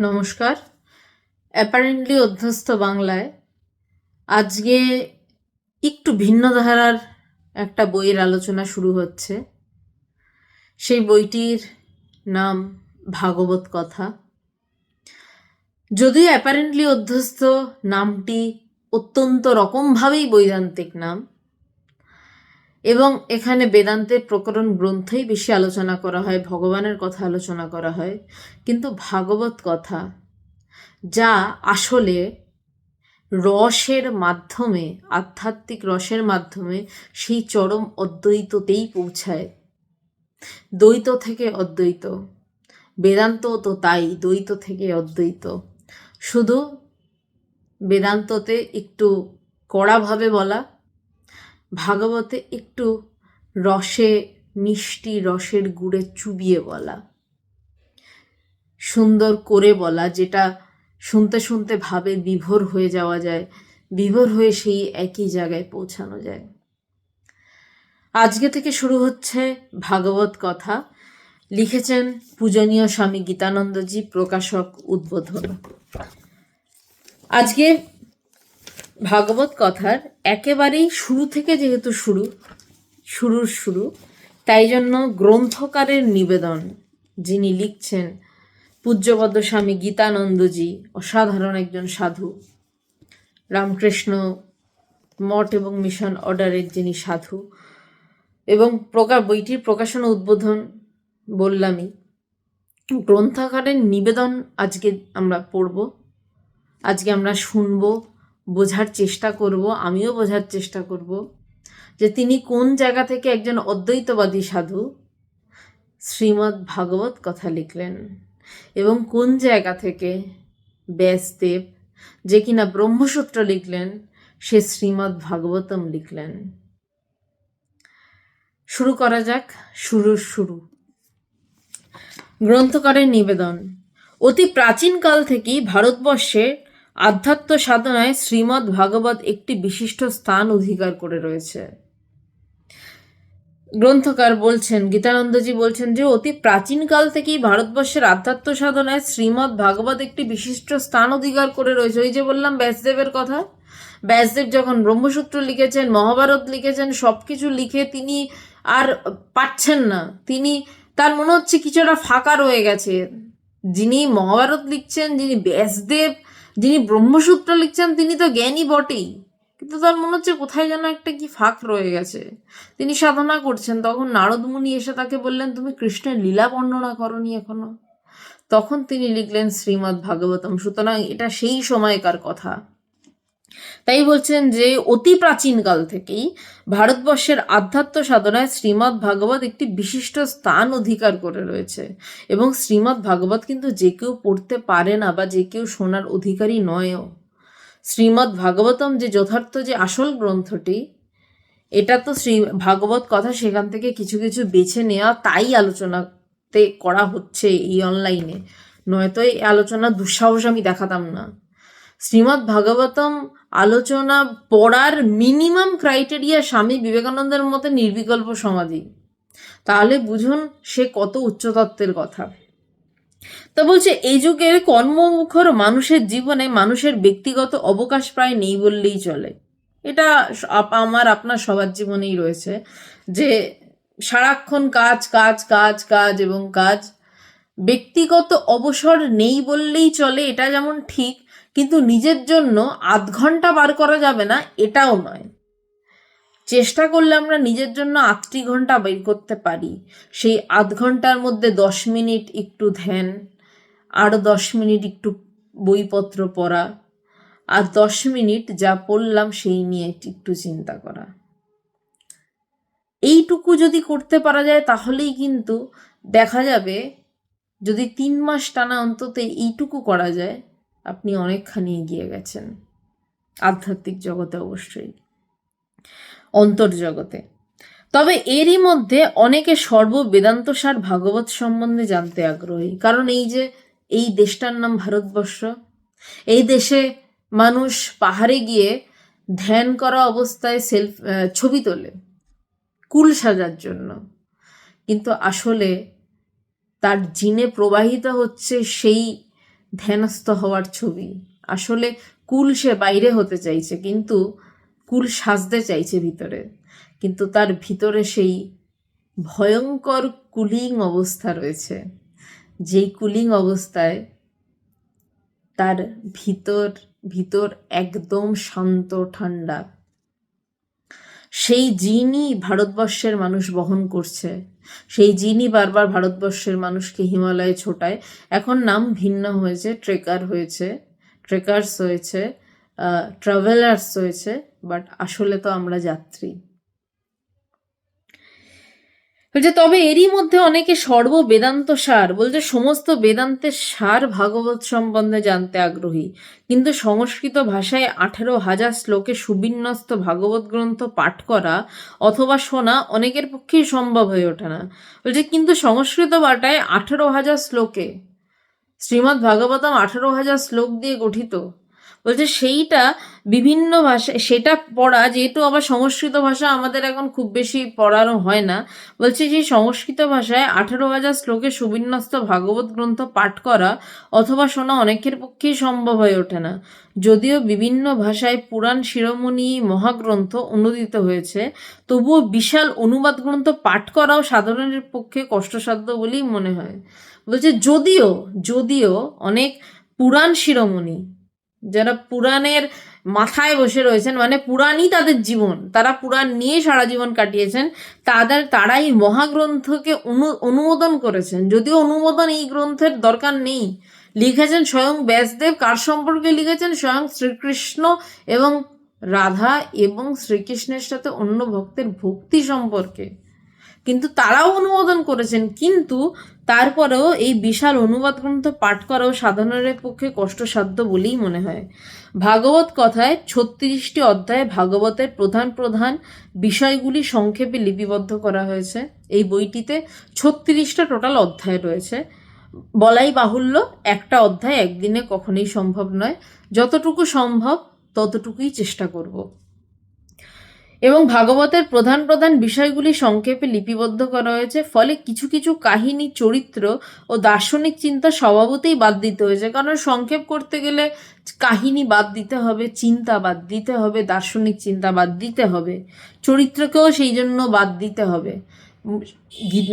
নমস্কার। অ্যাপারেন্টলি অধ্যস্ত বাংলায়। আজকে একটু ভিন্ন ধারার একটা বইয়ের আলোচনা শুরু হচ্ছে। সেই বইটির নাম ভাগবত কথা। যদিও অ্যাপারেন্টলি অধ্যস্ত নামটি অত্যন্ত রকমভাবেই বৈদান্তিক নাম এবং এখানে বেদান্তের প্রকরণ গ্রন্থেই বেশি আলোচনা করা হয়, ভগবানের কথা আলোচনা করা হয়। কিন্তু ভাগবত কথা, যা আসলে রসের মাধ্যমে, আধ্যাত্মিক রসের মাধ্যমে সেই চরম অদ্বৈততেই পৌঁছায়। দ্বৈত থেকে অদ্বৈত, বেদান্ত তো তাই, দ্বৈত থেকে অদ্বৈত। শুধু বেদান্ততে একটু কড়াভাবে বলা ভাগবতে একটু রসে, মিষ্টি রসের গুড়ে চুবিয়ে বলা। সুন্দর করে বলা, যেটা শুনতে শুনতে ভাবে বিভোর হয়ে যাওয়া যায়, বিভোর হয়ে সেই একই জায়গায় পৌঁছানো যায়। আজকে থেকে শুরু হচ্ছে ভাগবত কথা। লিখেছেন পূজনীয় স্বামী গীতানন্দজি, প্রকাশক উদ্বোধন। আজকে ভাগবত কথার একেবারেই শুরু থেকে যেহেতু শুরু, শুরুর শুরু, তাই জন্য গ্রন্থকারের নিবেদন যিনি লিখছেন পূজ্যপদ স্বামী গীতানন্দজি, অসাধারণ একজন সাধু, রামকৃষ্ণ মঠ এবং মিশন অর্ডারের যিনি সাধু এবং প্রকাশ, বইটির প্রকাশনা উদ্বোধন বললামই, গ্রন্থাকারের নিবেদন আজকে আমরা পড়ব, আজকে আমরা শুনব বোঝার চেষ্টা করব, আমিও বোঝার চেষ্টা করব যে তিনি কোন জায়গা থেকে একজন অদ্বৈতবাদী সাধু শ্রীমদ্ ভাগবত কথা লিখলেন এবং কোন জায়গা থেকে ব্যাসদেব যে কিনা ব্রহ্মসূত্র লিখলেন সে শ্রীমদ্ ভাগবতম লিখলেন। শুরু করা যাক, শুরুর শুরু। গ্রন্থকারের নিবেদন, অতি প্রাচীনকাল থেকেই ভারতবর্ষের আধ্যাত্ম সাধনায় শ্রীমদ্ ভাগবত একটি বিশিষ্ট স্থান অধিকার করে রয়েছে। গ্রন্থকার বলছেন, গীতানন্দজি বলছেন যে, অতি প্রাচীনকাল থেকেই ভারতবর্ষের আধ্যাত্ম সাধনায় শ্রীমদ্ ভাগবত একটি বিশিষ্ট স্থান অধিকার করে রয়েছে। ওই যে বললাম ব্যাসদেবের কথা, ব্যাসদেব যখন ব্রহ্মসূত্র লিখেছেন, মহাভারত লিখেছেন সব কিছু লিখে তিনি আর পাচ্ছেন না। তিনি, তার মনে হচ্ছে কিছুটা ফাঁকা রয়ে গেছে। যিনি মহাভারত লিখছেন, যিনি ব্যাসদেব যিনি ব্রহ্মসূত্র লিখছেন, তিনি তো জ্ঞানী বটেই। কিন্তু তার মনে হচ্ছে কোথায় যেন একটা কি ফাঁক রয়ে গেছে। তিনি সাধনা করছেন, তখন নারদ মুনি এসে তাকে বললেন, তুমি কৃষ্ণের লীলা বর্ণনা করনি এখনও? তখন তিনি লিখলেন শ্রীমদ্ ভাগবতম সুতরাং এটা সেই সময়কার কথা। তাই বলছেন যে অতি প্রাচীনকাল থেকেই ভারতবর্ষের আধ্যাত্ম সাধনায় শ্রীমৎ ভাগবত একটি বিশিষ্ট স্থান অধিকার করে রয়েছে। এবং শ্রীমৎ ভাগবত কিন্তু যে কেউ পড়তে পারে না বা যে কেউ শোনার অধিকারী নয়ও। শ্রীমৎ ভাগবতম যে যথার্থ যে আসল গ্রন্থটি, এটা তো শ্রী ভাগবত কথা সেখান থেকে কিছু কিছু বেছে নেওয়া তাই আলোচনাতে করা হচ্ছে এই অনলাইনে। নয়তো এই আলোচনা দুঃসাহস আমি দেখাতাম না। শ্রীমৎ ভাগবতম আলোচনা পড়ার মিনিমাম ক্রাইটেরিয়া স্বামী বিবেকানন্দের মতে নির্বিকল্প সমাধি। তাহলে বুঝুন সে কত উচ্চতত্ত্বের কথা। তো বলছে, এই যুগের কর্মমুখর মানুষের জীবনে মানুষের ব্যক্তিগত অবকাশ প্রায় নেই বললেই চলে। এটা আমার, আপনার সবার জীবনেই রয়েছে যে সারাক্ষণ কাজ কাজ কাজ কাজ এবং কাজ, ব্যক্তিগত অবসর নেই বললেই চলে, এটা যেমন ঠিক কিন্তু নিজের জন্য আধ ঘণ্টা বার করা যাবে না, এটাও নয়। চেষ্টা করলে আমরা নিজের জন্য আটটি ঘণ্টা বের করতে পারি। সেই আধ ঘণ্টার মধ্যে দশ মিনিট একটু ধ্যান আরও দশ মিনিট একটু বইপত্র পড়া, আর দশ মিনিট যা পড়লাম সেই নিয়ে একটু চিন্তা করা। এইটুকু যদি করতে পারা যায় তাহলেই কিন্তু দেখা যাবে যদি তিন মাস টানা অন্তত এইটুকু করা যায় আপনি অনেকখানি এগিয়ে গেছেন। আধ্যাত্মিক জগতে অবশ্যই। অন্তর্জগতে তবে এরই মধ্যে অনেকে সর্ববেদান্তসার ভাগবত সম্বন্ধে জানতে আগ্রহী। কারণ এই যে, এই দেশটার নাম ভারতবর্ষ, এই দেশে মানুষ পাহাড়ে গিয়ে ধ্যান করা অবস্থায় সেলফ ছবি তোলে, কুল সাজার জন্য। কিন্তু আসলে তার জিনে প্রবাহিত হচ্ছে সেই ধ্যানস্থ হওয়ার ছবি। আসলে কুল সে বাইরে হতে চাইছে, কিন্তু কুল সাজতে চাইছে ভিতরে। কিন্তু তার ভিতরে সেই ভয়ঙ্কর কুলিং অবস্থা রয়েছে। যেই কুলিং অবস্থায় তার ভিতর ভিতর একদম শান্ত, ঠান্ডা সেই জিনই ভারতবর্ষের মানুষ বহন করছে। সেই জিনই বারবার ভারতবর্ষের মানুষকে হিমালয়ে ছোটায়। এখন নাম ভিন্ন হয়েছে, ট্রেকার হয়েছে, ট্রেকার্স হয়েছে ট্রাভেলার্স হয়েছে বাট আসলে তো আমরা যাত্রী। বলছে, তবে এরই মধ্যে অনেকে সর্ব বেদান্ত সার। বলছে, সমস্ত বেদান্তের সার ভাগবত সম্বন্ধে জানতে আগ্রহী। কিন্তু সংস্কৃত ভাষায় আঠেরো হাজার শ্লোকে সুবিন্যস্ত ভাগবত গ্রন্থ পাঠ করা অথবা শোনা অনেকের পক্ষেই সম্ভব হয়ে ওঠে না। বলছে, কিন্তু সংস্কৃত বাটায় আঠেরো হাজার শ্লোকে শ্রীমদ্ ভাগবতম আঠেরো হাজার শ্লোক দিয়ে গঠিত। বলছে সেইটা বিভিন্ন ভাষা, সেটা পড়া, যেহেতু আবার সংস্কৃত ভাষা আমাদের এখন খুব বেশি পড়ানো হয় না, বলছে যে সংস্কৃত ভাষায় আঠেরো হাজার শ্লোকে সুবিন্যস্ত ভাগবত গ্রন্থ পাঠ করা অথবা শোনা অনেকের পক্ষেই সম্ভব হয়ে ওঠে না। যদিও বিভিন্ন ভাষায় পুরাণ শিরোমণি মহাগ্রন্থ অনুদিত হয়েছে, তবুও বিশাল অনুবাদ গ্রন্থ পাঠ করাও সাধারণের পক্ষে কষ্টসাধ্য বলেই মনে হয়। বলছে যদিও যদিও অনেক পুরাণ শিরোমণি যারা পুরাণের মাথায় বসে রয়েছেন মানে পুরাণই তাদের জীবন, তারা পুরাণ নিয়ে সারা জীবন কাটিয়েছেন, তাদের, তারাই মহাগ্রন্থকে অনু, অনুমোদন করেছেন। যদিও অনুমোদন এই গ্রন্থের দরকার নেই। লিখেছেন স্বয়ং ব্যাসদেব, কার সম্পর্কে লিখেছেন? স্বয়ং শ্রীকৃষ্ণ এবং রাধা এবং শ্রীকৃষ্ণের সাথে অন্য ভক্তের ভক্তি সম্পর্কে। কিন্তু তারাও অনুমোদন করেছেন, কিন্তু তারপরেও এই বিশাল অনুবাদ গ্রন্থ পাঠ করাও সাধারণের পক্ষে কষ্টসাধ্য বলেই মনে হয়। ভাগবত কথায় ছত্রিশটি অধ্যায়ে ভাগবতের প্রধান প্রধান বিষয়গুলি সংক্ষেপে লিপিবদ্ধ করা হয়েছে। এই বইটিতে ছত্রিশটা টোটাল অধ্যায় রয়েছে। বলাই বাহুল্য, একটা অধ্যায় একদিনে কখনোই সম্ভব নয়। যতটুকু সম্ভব ততটুকুই চেষ্টা করব। এবং ভাগবতের প্রধান প্রধান বিষয়গুলি সংক্ষেপে লিপিবদ্ধ করা হয়েছে। ফলে কিছু কিছু কাহিনী, চরিত্র ও দার্শনিক চিন্তা স্বভাবতেই বাদ দিতে হয়েছে। কারণ সংক্ষেপ করতে গেলে কাহিনী বাদ দিতে হবে, চিন্তা বাদ দিতে হবে, দার্শনিক চিন্তা বাদ দিতে হবে, চরিত্রকেও সেই জন্য বাদ দিতে হবে।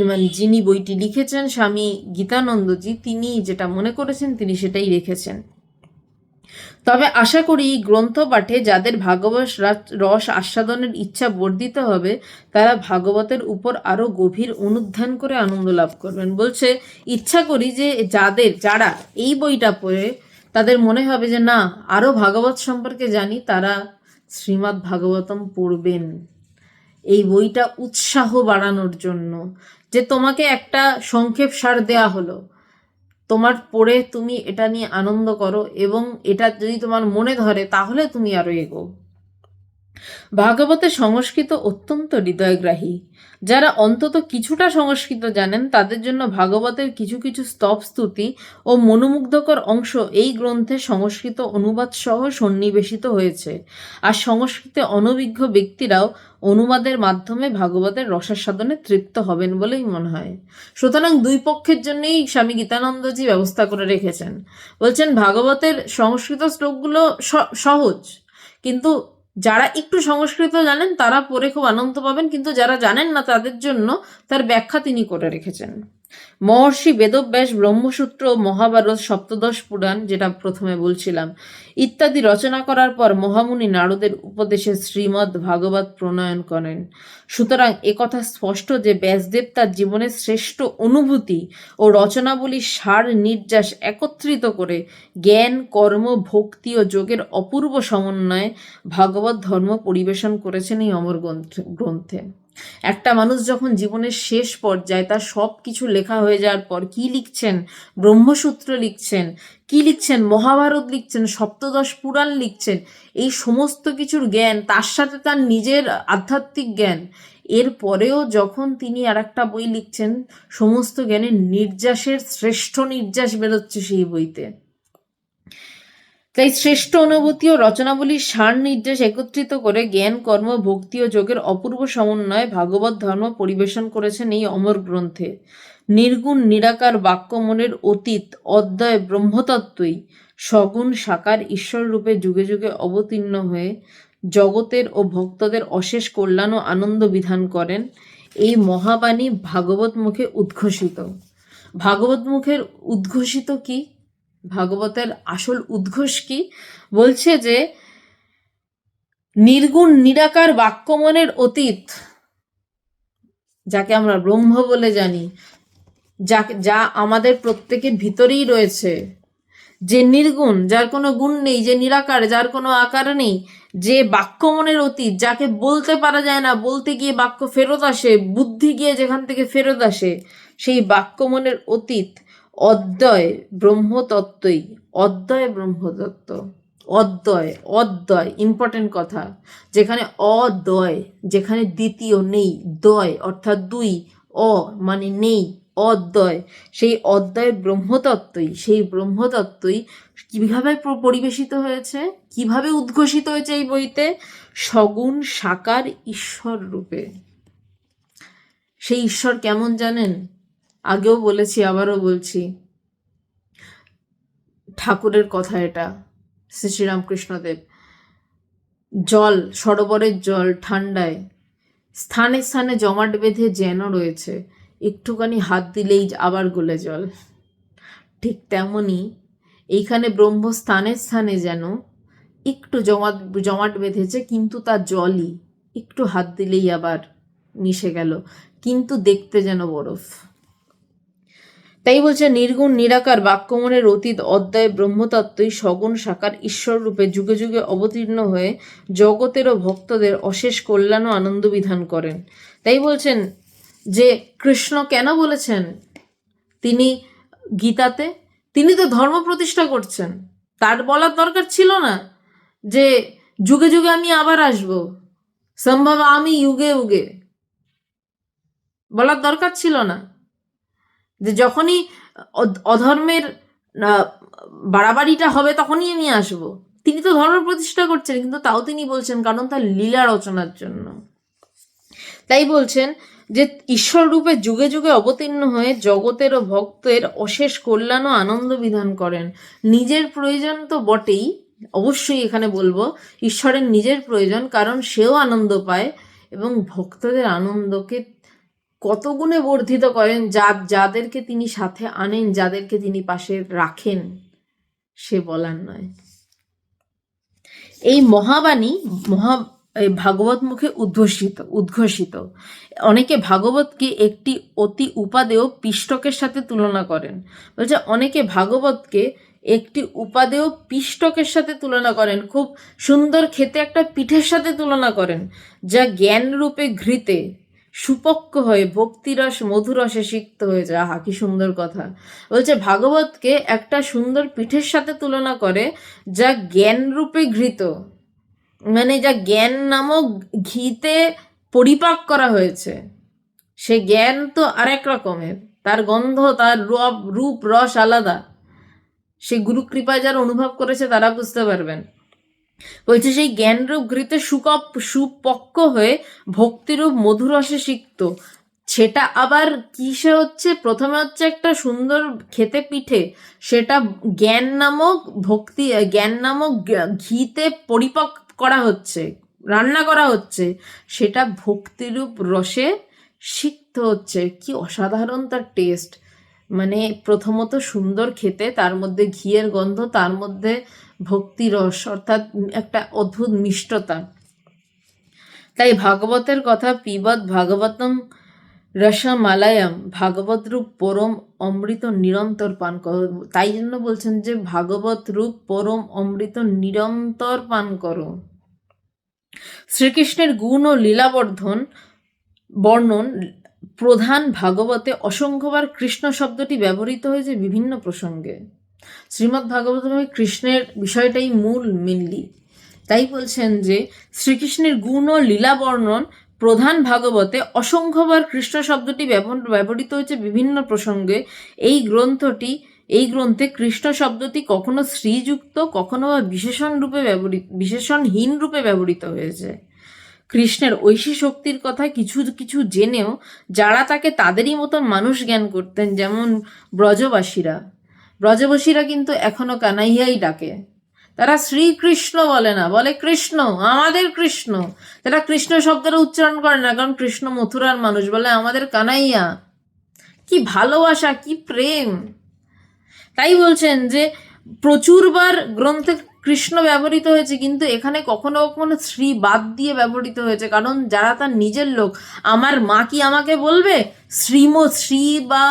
মানে যিনি বইটি লিখেছেন, স্বামী গীতানন্দজি, তিনি যেটা মনে করেছেন, তিনি সেটাই রেখেছেন। তবে আশা করি গ্রন্থ পাঠে যাদের ভাগবত রাস- আস্বাদনের ইচ্ছা বর্ধিত হবে, তারা ভাগবতের উপর আরও গভীর অনুধ্যান করে আনন্দ লাভ করবেন। বলছে, ইচ্ছা করি যে যাদের, যারা এই বইটা পড়ে, তাদের মনে হবে যে না, আরও ভাগবত সম্পর্কে জানি, তারা শ্রীমদ্ ভাগবতম পড়বেন। এই বইটা উৎসাহ বাড়ানোর জন্য। যে তোমাকে একটা সংক্ষেপ সার দেয়া হলো তোমার পড়ে তুমি এটা নিয়ে আনন্দ করো এবং এটা যদি তোমার মনে ধরে, তাহলে তুমি আরও এগো ভাগবতের সংস্কৃত অত্যন্ত হৃদয়গ্রাহী। যারা অন্তত কিছুটা সংস্কৃত জানেন, তাদের জন্য ভাগবতের কিছু কিছু স্তব স্তুতি ও মনোমুগ্ধকর অংশ এই গ্রন্থে সংস্কৃত অনুবাদ সহ সন্নিবেশিত হয়েছে। আর সংস্কৃতে অনভিজ্ঞ ব্যক্তিরাও অনুবাদের মাধ্যমে ভাগবতের রসাস্বাদনে তৃপ্ত হবেন বলেই মনে হয়। সুতরাং দুই পক্ষের জন্যই স্বামী গীতানন্দজি ব্যবস্থা করে রেখেছেন। বলছেন, ভাগবতের সংস্কৃত শ্লোকগুলো সহজ, কিন্তু যারা একটু সংস্কৃত জানেন, তারা পড়ে খুব আনন্দ পাবেন, কিন্তু যারা জানেন না তাদের জন্য তার ব্যাখ্যা তিনি করে রেখেছেন। মহর্ষি বেদব্যাস ব্রহ্মসূত্র মহাভারত সপ্তদশ পুরাণ, যেটা প্রথমে বলছিলাম, ইত্যাদি রচনা করার পর মহামুনি নারদের উপদেশে শ্রীমদ্ ভাগবত প্রণয়ন করেন। সুতরাং একথা স্পষ্ট যে ব্যাসদেব তার জীবনের শ্রেষ্ঠ অনুভূতি ও রচনাবলীর সার নির্যাস একত্রিত করে জ্ঞান, কর্ম, ভক্তি ও যোগের অপূর্ব সমন্বয়ে ভাগবত ধর্ম পরিবেশন করেছেন এই অমর গ্রন্থ- গ্রন্থে। একটা মানুষ যখন জীবনের শেষ পর্যায়ে তার সব কিছু লেখা হয়ে যাওয়ার পর কি লিখছেন? ব্রহ্মসূত্র লিখছেন, কি লিখছেন? মহাভারত লিখছেন, সপ্তদশ পুরাণ লিখছেন। এই সমস্ত কিছুর জ্ঞান, তার সাথে তার নিজের আধ্যাত্মিক জ্ঞান। এর পরেও যখন তিনি আর একটা বই লিখছেন, সমস্ত জ্ঞানের নির্যাসের শ্রেষ্ঠ নির্যাস বেরোচ্ছে সেই বইতে। তাই শ্রেষ্ঠ অনুভূতি ও রচনাবলীর সার নির্দেশ একত্রিত করে জ্ঞান, কর্ম, ভক্তি ও যোগের অপূর্ব সমন্বয়ে ভাগবত ধর্ম পরিবেশন করেছেন এই অমর গ্রন্থে। নির্গুণ, নিরাকার বাক্য মনের অতীত, অদ্বয়, ব্রহ্মতত্ত্বই সগুণ, সাকার, ঈশ্বর রূপে যুগে যুগে অবতীর্ণ হয়ে জগতের ও ভক্তদের অশেষ কল্যাণ ও আনন্দ বিধান করেন। এই মহাবাণী ভাগবত মুখে উদ্ঘোষিত। ভাগবত মুখের উদ্ঘোষিত কি? ভাগবতের আসল উদ্ঘোষ কি? বলছে যে, নির্গুণ নিরাকার বাক্যমনের অতীত, যাকে আমরা ব্রহ্ম বলে জানি যাকে যা আমাদের প্রত্যেকের ভিতরেই রয়েছে। যে নির্গুণ, যার কোনো গুণ নেই, যে নিরাকার, যার কোনো আকার নেই, যে বাক্য মনের অতীত, যাকে বলতে পারা যায় না, বলতে গিয়ে বাক্য ফেরত আসে, বুদ্ধি গিয়ে যেখান থেকে ফেরত আসে, সেই বাক্য মনের অতীত অদ্বয় ব্রহ্মতত্ত্বই, অদ্বয় ব্রহ্মতত্ত্ব, অদ্বয় অদ্বয় ইম্পর্টেন্ট কথা। যেখানে অদ্বয়, যেখানে দ্বিতীয় নেই দয় অর্থাৎ দুই, অ মানে নেই, অদ্বয়। সেই অদ্বয় ব্রহ্মতত্ত্বই, সেই ব্রহ্মতত্ত্বই কীভাবে পরিবেশিত হয়েছে? কীভাবে উদ্ঘোষিত হয়েছে এই বইতে? সগুণ সাকার ঈশ্বর রূপে। সেই ঈশ্বর কেমন জানেন? আগেও বলেছি, আবারও বলছি। ঠাকুরের কথা এটা, শ্রী শ্রীরামকৃষ্ণদেব জল, সরোবরের জল, ঠান্ডায়, স্থানে স্থানে জমাট বেঁধে যেন রয়েছে, একটুখানি হাত দিলেই আবার গলে জল। ঠিক তেমনই এইখানে ব্রহ্ম স্থানে স্থানে যেন একটু জমাট জমাট বেঁধেছে, কিন্তু তার জলই, একটু হাত দিলেই আবার মিশে গেল, কিন্তু দেখতে যেন বরফ। তাই বলছে, নির্গুণ, নিরাকার বাক্যমনের অতীত অধ্যায় ব্রহ্মতত্ত্বই সগুণ সাকার ঈশ্বর রূপে যুগে যুগে অবতীর্ণ হয়ে জগতের ও ভক্তদের অশেষ কল্যাণ ও আনন্দ বিধান করেন। তাই বলছেন যে, কৃষ্ণ কেন বলেছেন তিনি গীতাতে? তিনি তো ধর্ম প্রতিষ্ঠা করছেন। তার বলার দরকার ছিল না যে, যুগে যুগে আমি আবার আসব। সম্ভব আমি যুগে যুগে। বলার দরকার ছিল না। যে যখনই অধ- অধর্মের বাড়াবাড়িটা হবে তখনই আমি আসব। তিনি তো ধর্ম প্রতিষ্ঠা করছেন, কিন্তু তাও তিনি বলছেন কারণ তার লীলা রচনার জন্য। তাই বলছেন যে ঈশ্বর রূপে যুগে যুগে অবতীর্ণ হয়ে জগতের ও ভক্তের অশেষ কল্যাণ ও আনন্দ বিধান করেন। নিজের প্রয়োজন তো বটেই, অবশ্যই এখানে বলব, ঈশ্বরের নিজের প্রয়োজন, কারণ সেও আনন্দ পায় এবং ভক্তদের আনন্দকে কত গুণে বর্ধিত করেন যা, যাদেরকে তিনি সাথে আনেন, যাদেরকে তিনি পাশে রাখেন, সে বলার নয়। এই মহাবাণী মহা ভাগবত মুখে উদ্ঘোষিত উদ্ঘোষিত। অনেকে ভাগবতকে একটি অতি উপাদেয় পিষ্টকের সাথে তুলনা করেন। বলছে, অনেকে ভাগবতকে একটি উপাদেয় পিষ্টকের সাথে তুলনা করেন। খুব সুন্দর খেতে একটা পিঠের সাথে তুলনা করেন, যা জ্ঞান রূপে ঘৃতে। সুপক্ক হয়ে, ভক্তিরস, মধুরসে সিক্ত হয়ে যায়। আহা, কি সুন্দর কথা। বলছে, ভাগবতকে একটা সুন্দর পিঠের সাথে তুলনা করে যা জ্ঞান রূপে ঘৃত মানে যা জ্ঞান নামক ঘিতে পরিপাক করা হয়েছে, সে জ্ঞান তো আরেক রকমের। তার গন্ধ, তার রূপ রস আলাদা। সে গুরু কৃপায় যারা অনুভব করেছে, তারা বুঝতে পারবেন। বলছে সেই জ্ঞানরূপ ঘৃতে সুকপ, সুপক্ক হয়ে ভক্তিরূপ মধুরসে সিক্ত। সেটা আবার কিসে হচ্ছে? প্রথমে হচ্ছে একটা সুন্দর খেতে পিঠে। সেটা জ্ঞান নামক ভক্তি, জ্ঞান নামক ঘিতে পরিপাক করা হচ্ছে, রান্না করা হচ্ছে। সেটা ভক্তিরূপ রসে সিক্ত হচ্ছে। কি অসাধারণ তার টেস্ট মানে প্রথমত সুন্দর খেতে, তার মধ্যে ঘিয়ের গন্ধ, তার মধ্যে ভক্তি রস, অর্থাৎ একটা অদ্ভুত মিষ্টতা। তাই ভাগবতের কথা পিবত ভাগবতম রসমালায়াম ভাগবত রূপ পরম অমৃত নিরন্তর পান করো। তাই জন্য বলছেন যে ভাগবত রূপ পরম অমৃত নিরন্তর পান করো। শ্রীকৃষ্ণের গুণ ও লীলাবর্ধন বর্ণন প্রধান ভাগবতে অসংখ্যবার কৃষ্ণ শব্দটি ব্যবহৃত হয়েছে বিভিন্ন প্রসঙ্গে। শ্রীমদ্ ভাগবতমে কৃষ্ণের বিষয়টাই মূল মেনলি তাই বলছেন যে, শ্রীকৃষ্ণের গুণ ও লীলা বর্ণন প্রধান ভাগবতে অসংখ্যবার কৃষ্ণ শব্দটি ব্যবহৃত হয়েছে বিভিন্ন প্রসঙ্গে। এই গ্রন্থটি, এই গ্রন্থে কৃষ্ণ শব্দটি কখনো শ্রীযুক্ত, কখনো বা বিশেষণ রূপে ব্যবহৃত, বিশেষণহীন রূপে ব্যবহৃত হয়েছে। কৃষ্ণের ঐশী শক্তির কথা কিছু কিছু জেনেও যারা তাকে তাদেরই মতন মানুষ জ্ঞান করতেন, যেমন ব্রজবাসীরা। ব্রজবাসীরা কিন্তু এখনও কানাইয়াই ডাকে। তারা শ্রীকৃষ্ণ বলে না, বলে কৃষ্ণ, আমাদের কৃষ্ণ। তারা কৃষ্ণ শব্দটা উচ্চারণ করে না, কারণ কৃষ্ণ মথুরার মানুষ, বলে আমাদের কানাইয়া। কি ভালোবাসা, কি প্রেম। তাই বলছেন যে, প্রচুরবার গ্রন্থে কৃষ্ণ ব্যবহৃত হয়েছে, কিন্তু এখানে কখনো কখনো শ্রী বাদ দিয়ে ব্যবহৃত হয়েছে, কারণ যারা তার নিজের লোক, আমার মা কি আমাকে বলবে? শ্রীম শ্রী বা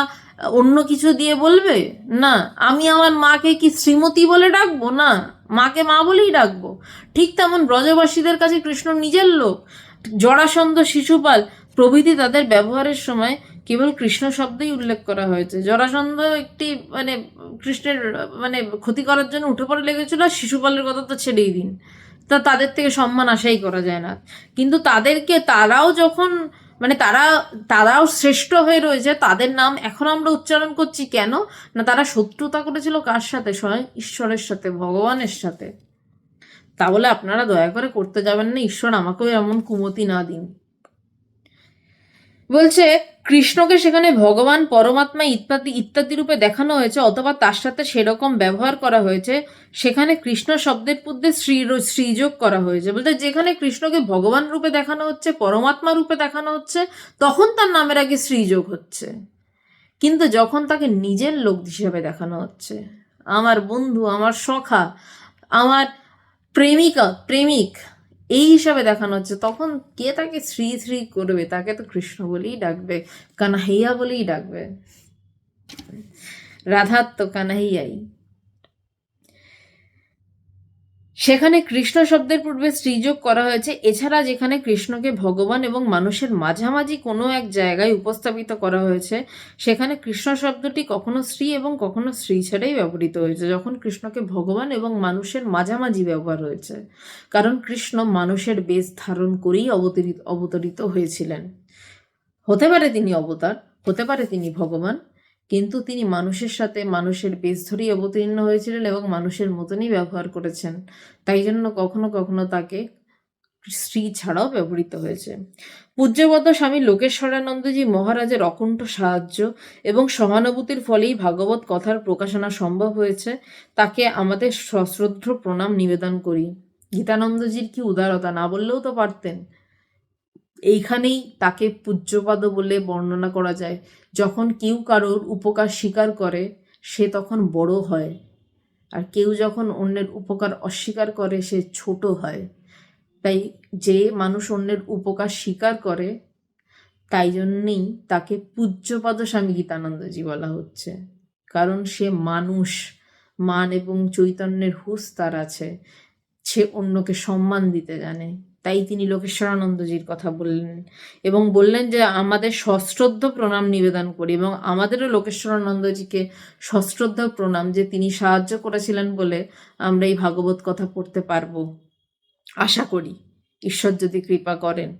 অন্য কিছু দিয়ে বলবে? না। আমি আমার মাকে কি শ্রীমতী বলে ডাকবো? না। মাকে মা বলেই ডাকবো। ঠিক তেমন ব্রজবাসীদের কাছে কৃষ্ণ নিজের লোক। জরাসন্ধ শিশুপাল প্রভৃতি তাদের ব্যবহারের সময় কেবল কৃষ্ণ শব্দেই উল্লেখ করা হয়েছে। জরাসন্ধ একটি মানে কৃষ্ণের মানে ক্ষতি করার জন্য উঠে পড়ে লেগেছিল আর শিশুপালের কথা তো ছেড়েই দিন। তা তাদের থেকে সম্মান আশাই করা যায় না। কিন্তু তাদেরকে তারাও যখন মানে তারা, তারাও শ্রেষ্ঠ হয়ে রয়েছে, তাদের নাম এখন আমরা উচ্চারণ করছি কেন? না তারা শত্রুতা করেছিল কার সাথে? স্বয়ং ঈশ্বরের সাথে, ভগবানের সাথে। তা বলে আপনারা দয়া করে করতে যাবেন না, ঈশ্বর আমাকেও এমন কুমতি না দিন। বলছে, কৃষ্ণকে সেখানে ভগবান পরমাত্মা ইত্যাদি ইত্যাদি রূপে দেখানো হয়েছে, অথবা তার সাথে সেরকম ব্যবহার করা হয়েছে। সেখানে কৃষ্ণ শব্দের মধ্যে শ্রী, শ্রীযোগ করা হয়েছে। বলতে যেখানে কৃষ্ণকে ভগবান রূপে দেখানো হচ্ছে, পরমাত্মা রূপে দেখানো হচ্ছে, তখন তার নামের আগে শ্রীযোগ হচ্ছে। কিন্তু যখন তাকে নিজের লোক হিসেবে দেখানো হচ্ছে, আমার বন্ধু, আমার সখা, আমার প্রেমিকা, প্রেমিক এই হিসাবে দেখানো হচ্ছে। তখন কে তাকে শ্রী শ্রী করবে? তাকে তো কৃষ্ণ বলেই ডাকবে, কানাহাইয়া বলেই ডাকবে। রাধার তো কানাহাইয়াই। সেখানে কৃষ্ণ শব্দের পূর্বে শ্রীযোগ করা হয়েছে। এছাড়া যেখানে কৃষ্ণকে ভগবান এবং মানুষের মাঝামাঝি কোনো এক জায়গায় উপস্থাপিত করা হয়েছে, সেখানে কৃষ্ণ শব্দটি কখনো শ্রী এবং কখনো শ্রী ছেড়েই ব্যবহৃত হয়েছে, যখন কৃষ্ণকে ভগবান এবং মানুষের মাঝামাঝি ব্যবহার হয়েছে। কারণ কৃষ্ণ মানুষের বেশ ধারণ করেই অবতরিত অবতরিত হয়েছিলেন। হতে পারে তিনি অবতার, হতে পারে তিনি ভগবান কিন্তু তিনি মানুষের সাথে মানুষের বেশ ধরেই অবতীর্ণ হয়েছিলেন এবং মানুষের মতনই ব্যবহার করেছেন। তাই জন্য কখনো কখনো তাকে স্ত্রী ছাড়াও ব্যবহৃত হয়েছে। পূজ্যবত স্বামী লোকেশ্বরানন্দজি মহারাজের অকুণ্ঠ সাহায্য এবং সহানুভূতির ফলেই ভাগবত কথার প্রকাশনা সম্ভব হয়েছে। তাকে আমাদের সশ্রদ্ধ প্রণাম নিবেদন করি। গীতানন্দজির কি উদারতা না বললেও তো পারতেন। এইখানেই তাকে পূজ্যপাদ বলে বর্ণনা করা যায়। যখন কেউ কারোর উপকার স্বীকার করে, সে তখন বড় হয়। আর কেউ যখন অন্যের উপকার অস্বীকার করে, সে ছোট হয়। তাই যে মানুষ অন্যের উপকার স্বীকার করে, তাই জন্যেই তাকে পূজ্যপাদ স্বামী গীতানন্দজি বলা হচ্ছে। কারণ সে মানুষ, মান এবং চৈতন্যের হুঁশ তার আছে। সে অন্যকে সম্মান দিতে জানে। তাই তিনি লোকেশ্বরানন্দজির কথা বললেন এবং বললেন যে আমাদের সশ্রদ্ধ প্রণাম নিবেদন করি এবং আমাদেরও লোকেশ্বরানন্দজিকে সশ্রদ্ধ প্রণাম যে তিনি সাহায্য করেছিলেন বলে আমরা এই ভাগবত কথা পড়তে পারব। আশা করি ঈশ্বর যদি কৃপা করেন।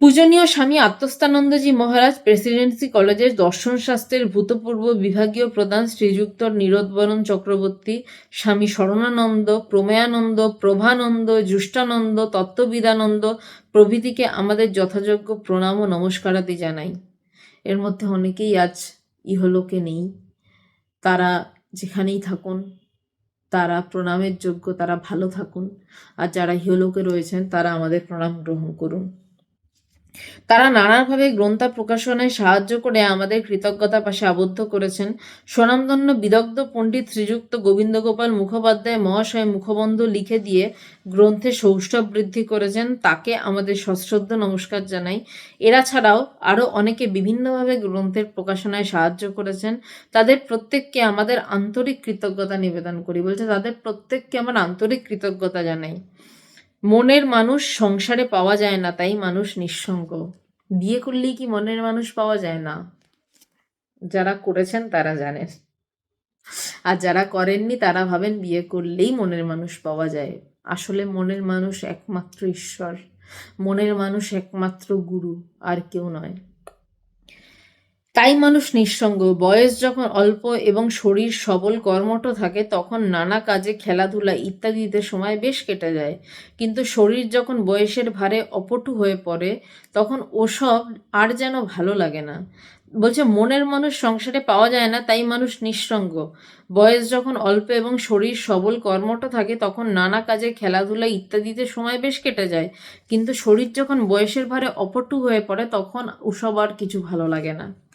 পূজনীয় স্বামী আত্মস্থানন্দজি মহারাজ প্রেসিডেন্সি কলেজের দর্শন শাস্ত্রের ভূতপূর্ব বিভাগীয় প্রধান শ্রীযুক্ত নীরদবরণ চক্রবর্তী স্বামী শরণানন্দ, প্রমেয়ানন্দ, প্রভানন্দ জুষ্টানন্দ তত্ত্ববিদানন্দ প্রভৃতিকে আমাদের যথাযোগ্য প্রণাম ও নমস্কারাদি জানাই। এর মধ্যে অনেকেই আজ ইহলোকে নেই। তারা যেখানেই থাকুন, তারা প্রণামের যোগ্য, তারা ভালো থাকুন। আর যারা ইহলোকে রয়েছেন, তারা আমাদের প্রণাম গ্রহণ করুন। তারা নানাভাবে গ্রন্থা প্রকাশনায় সাহায্য করে আমাদের কৃতজ্ঞতা পাশে আবদ্ধ করেছেন। স্বনামধন্য বিদগ্ধ পণ্ডিত শ্রীযুক্ত গোবিন্দগোপাল মুখোপাধ্যায় মহাশয় মুখবন্ধ লিখে দিয়ে গ্রন্থে সৌষ্ঠব বৃদ্ধি করেছেন, তাকে আমাদের সশ্রদ্ধ নমস্কার জানাই। এরা ছাড়াও আরও অনেকে বিভিন্নভাবে গ্রন্থের প্রকাশনায় সাহায্য করেছেন। তাদের প্রত্যেককে আমাদের আন্তরিক কৃতজ্ঞতা নিবেদন করি। বলছে, তাদের প্রত্যেককে আমার আন্তরিক কৃতজ্ঞতা জানাই। মনের মানুষ সংসারে পাওয়া যায় না, তাই মানুষ নিঃসঙ্গ। বিয়ে করলেই কি মনের মানুষ পাওয়া যায় না? যারা করেছেন তারা জানেন। আর যারা করেননি তারা ভাবেন বিয়ে করলেই মনের মানুষ পাওয়া যায়। আসলে মনের মানুষ একমাত্র ঈশ্বর, মনের মানুষ একমাত্র গুরু, আর কেউ নয়। তাই মানুষ নিঃসঙ্গ। বয়স যখন অল্প এবং শরীর সবল কর্মঠ থাকে, তখন নানা কাজে খেলাধুলা ইত্যাদিতে সময় বেশ কেটে যায়। কিন্তু শরীর যখন বয়সের ভারে অপটু হয়ে পড়ে, তখন ওসব আর যেন ভালো লাগে না। বলছে, মনের মানুষ সংসারে পাওয়া যায় না, তাই মানুষ নিঃসঙ্গ। বয়স যখন অল্প এবং শরীর সবল কর্মঠ থাকে, তখন নানা কাজে খেলাধুলা ইত্যাদিতে সময় বেশ কেটে যায়। কিন্তু শরীর যখন বয়সের ভারে অপটু হয়ে পড়ে, তখন ওসব আর কিছু ভালো লাগে না।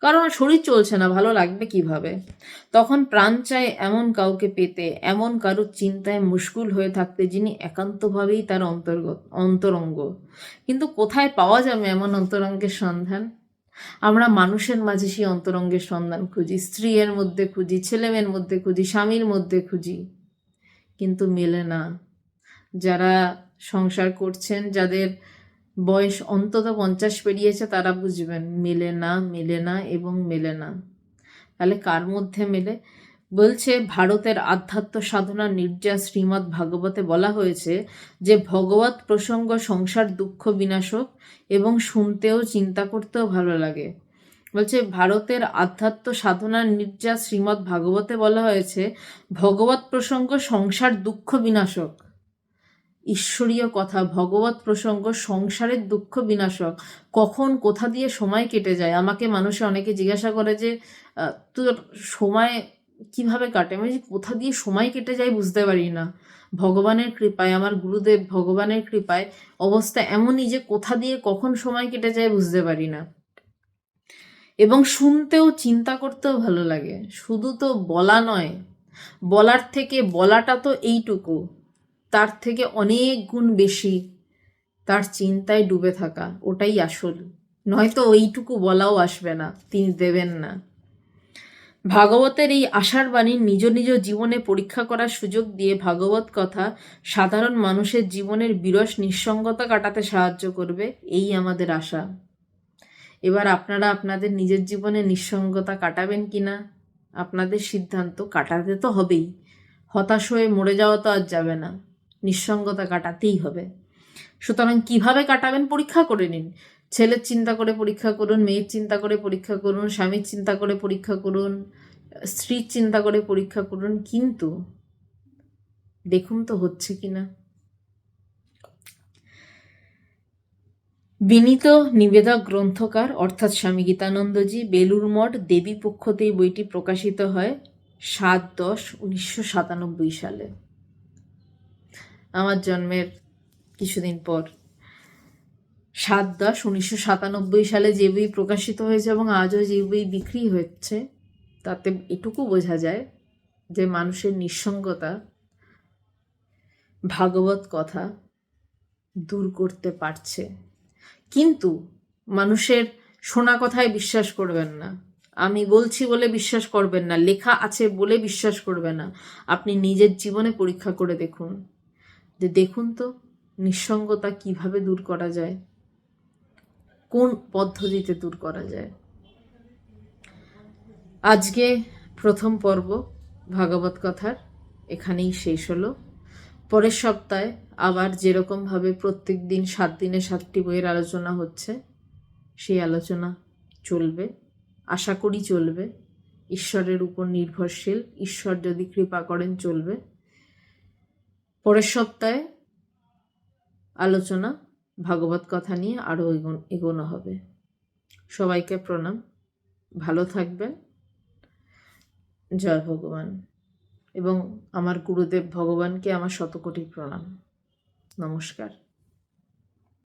কারণ শরীর চলছে না, ভালো লাগবে কীভাবে? তখন প্রাণ চায় এমন কাউকে পেতে, এমন কারুর চিন্তায় মুশকুল হয়ে থাকতে যিনি একান্তভাবেই তার অন্তর্গত, অন্তরঙ্গ। কিন্তু কোথায় পাওয়া যাবে এমন অন্তরঙ্গের সন্ধান? আমরা মানুষের মাঝে সেই অন্তরঙ্গের সন্ধান খুঁজি, স্ত্রীর মধ্যে খুঁজি, ছেলেমেয়ের মধ্যে খুঁজি, স্বামীর মধ্যে খুঁজি। কিন্তু মেলে না। যারা সংসার করছেন, যাদের বয়স অন্তত পঞ্চাশ পেরিয়েছে, তারা বুঝবেন, মেলে না মেলে না এবং মেলে না। তাহলে কার মধ্যে মেলে? বলছে, ভারতের আধ্যাত্ম সাধনা নির্যাস শ্রীমৎ ভাগবতে বলা হয়েছে যে ভগবত প্রসঙ্গ সংসার দুঃখ বিনাশক এবং শুনতেও চিন্তা করতেও ভালো লাগে। বলছে, ভারতের আধ্যাত্ম সাধনার নির্যাস শ্রীমৎ ভাগবতে বলা হয়েছে ভগবত প্রসঙ্গ সংসার দুঃখ বিনাশক। ঈশ্বরীয় কথা, ভগবত প্রসঙ্গ, সংসারের দুঃখ বিনাশক। কখন, কোথা দিয়ে সময় কেটে যায়? আমাকে মানুষে অনেকে জিজ্ঞাসা করে যে তোর সময় কীভাবে কাটে? আমি কোথা দিয়ে সময় কেটে যায় বুঝতে পারি না। ভগবানের কৃপায়, আমার গুরুদেব ভগবানের কৃপায়, অবস্থা এমনই যে কোথা দিয়ে কখন সময় কেটে যায় বুঝতে পারি না। এবং শুনতেও, চিন্তা করতেও ভালো লাগে। শুধু তো বলা নয়, বলার থেকে বলাটা তো এইটুকু। তার থেকে অনেক গুণ বেশি তার চিন্তায় ডুবে থাকা, ওটাই আসল। নয়তো ওইটুকু বলাও আসবে না, তিনি দেবেন না। ভাগবতের এই আশার বাণী নিজ নিজ জীবনে পরীক্ষা করার সুযোগ দিয়ে ভাগবত কথা সাধারণ মানুষের জীবনের বিরস নিঃসঙ্গতা কাটাতে সাহায্য করবে, এই আমাদের আশা। এবার আপনারা আপনাদের নিজের জীবনে নিঃসঙ্গতা কাটাবেন কি না? আপনাদের সিদ্ধান্ত কাটাতে তো হবেই। হতাশ হয়ে মরে যাওয়া তো আর যাবে না। নিঃসঙ্গতা কাটাতেই হবে। সুতরাং কীভাবে কাটাবেন পরীক্ষা করে নিন। ছেলের চিন্তা করে পরীক্ষা করুন, মেয়ের চিন্তা করে পরীক্ষা করুন, স্বামীর চিন্তা করে পরীক্ষা করুন, স্ত্রীর চিন্তা করে পরীক্ষা করুন, কিন্তু দেখুন তো হচ্ছে কিনা বিনীত নিবেদক গ্রন্থকার অর্থাৎ স্বামী গীতানন্দজি বেলুর মঠ দেবী পক্ষতে বইটি প্রকাশিত হয় সাত দশ উনিশশো সাতানব্বই সালে। আমার জন্মের কিছুদিন পর। সাত দশ উনিশশো সাতানব্বই সালে যে বই প্রকাশিত হয়েছে এবং আজও যে বই বিক্রি হচ্ছে, তাতে এটুকু বোঝা যায় যে মানুষের নিঃসঙ্গতা, ভাগবত কথা দূর করতে পারছে। কিন্তু মানুষের শোনা কথায় বিশ্বাস করবেন না। আমি বলছি বলে বিশ্বাস করবেন না, লেখা আছে বলে বিশ্বাস করবেন না। আপনি নিজের জীবনে পরীক্ষা করে দেখুন। যে দেখুন তো নিঃসঙ্গতা কীভাবে দূর করা যায়, কোন পদ্ধতিতে দূর করা যায়। আজকে প্রথম পর্ব ভাগবত কথার, এখানেই শেষ হলো। পরের সপ্তাহে আবার যেরকমভাবে প্রত্যেক দিন সাত দিনে সাতটি বইয়ের আলোচনা হচ্ছে, সেই আলোচনা চলবে, আশা করি চলবে। ঈশ্বরের উপর নির্ভরশীল, ঈশ্বর যদি কৃপা করেন চলবে। পরের সপ্তাহে আলোচনা, ভাগবত কথা নিয়ে আরও এগোনো হবে। সবাইকে প্রণাম। ভালো থাকবেন। জয় ভগবান। এবং আমার গুরুদেব ভগবানকে আমার শতকোটি প্রণাম। নমস্কার।